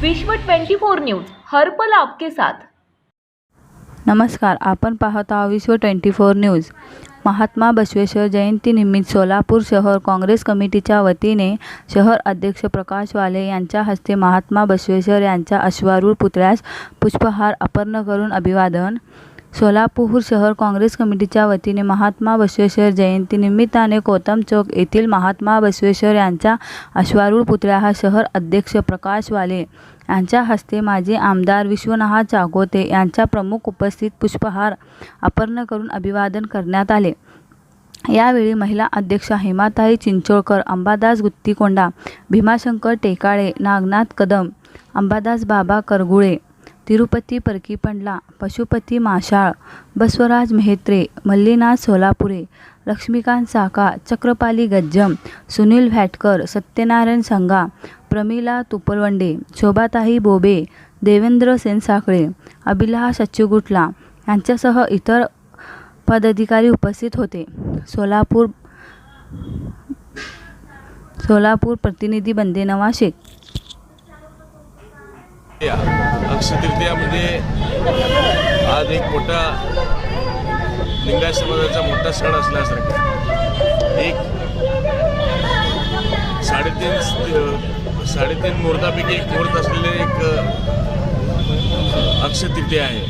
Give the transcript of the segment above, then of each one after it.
विश्व 24 न्यूज हर्पल आपके साथ. नमस्कार आपण पाहत आहोत Vishwa twenty four news. Mahatma Basaveshwar जयंतीनिमित्त सोलापूर शहर काँग्रेस कमिटीच्या वतीने शहर अध्यक्ष प्रकाश वाले यांच्या हस्ते महात्मा बसवेश्वर यांच्या अश्वारूढ पुतळ्यास पुष्पहार अर्पण करून अभिवादन. सोलापूर शहर काँग्रेस कमिटीच्या वतीने महात्मा बसवेश्वर जयंतीनिमित्ताने कोतम चौक येथील महात्मा बसवेश्वर यांच्या अश्वारूढ पुतळा हा शहर अध्यक्ष प्रकाश वाले यांच्या हस्ते माजी आमदार विश्वनाथ चाकोते यांच्या प्रमुख उपस्थित पुष्पहार अपर्ण करून अभिवादन करण्यात आले. यावेळी महिला अध्यक्ष हेमाताई चिंचोळकर अंबादास गुत्तीकोंडा भीमाशंकर टेकाळे नागनाथ कदम अंबादास बाबा करगुळे तिरुपती परकीपंडला पशुपती माशाळ बसवराज मेहत्रे मल्लीनाथ सोलापुरे लक्ष्मीकांत साका चक्रपाली गज्जम सुनील व्हॅटकर सत्यनारायण संगा प्रमिला तुपलवंडे शोभाताई बोबे देवेंद्र सेनसाखळे अभिलाष अच्युगुटला यांच्यासह इतर पदाधिकारी उपस्थित होते. सोलापूर सोलापूर प्रतिनिधी बंदेनवा शेख. अक्षतृतीया तृतीयामध्ये आज एक मोठा लिंगायत समाजाचा मोठा सण असल्यासारखा. एक साडेतीन साडेतीन मुहूर्तापैकी एक मुहूर्त असलेले एक अक्षतृतीया आहे.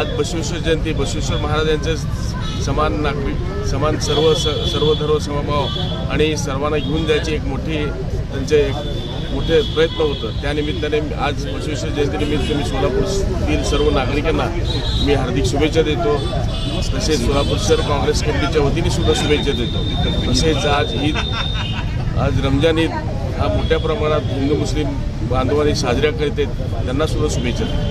आज बसवेश्वर जयंती बसवेश्वर महाराज यांचं समान नागरिक समान सर्व स सर्वधर्म समभाव आणि सर्वांना घेऊन जायची एक मोठी त्यांचे एक मोठे प्रयत्न होतं. त्यानिमित्ताने आज बसवेश्वर जयंतीनिमित्त मी सोलापूरतील सर्व नागरिकांना मी हार्दिक शुभेच्छा देतो. तसेच सोलापूर शहर काँग्रेस कमिटीच्या वतीने सुद्धा शुभेच्छा देतो. तसेच आज ईद आज रमजान ईद हा मोठ्या प्रमाणात हिंदू मुस्लिम बांधवांनी साजऱ्या करीत आहेत त्यांना सुद्धा शुभेच्छा देतो.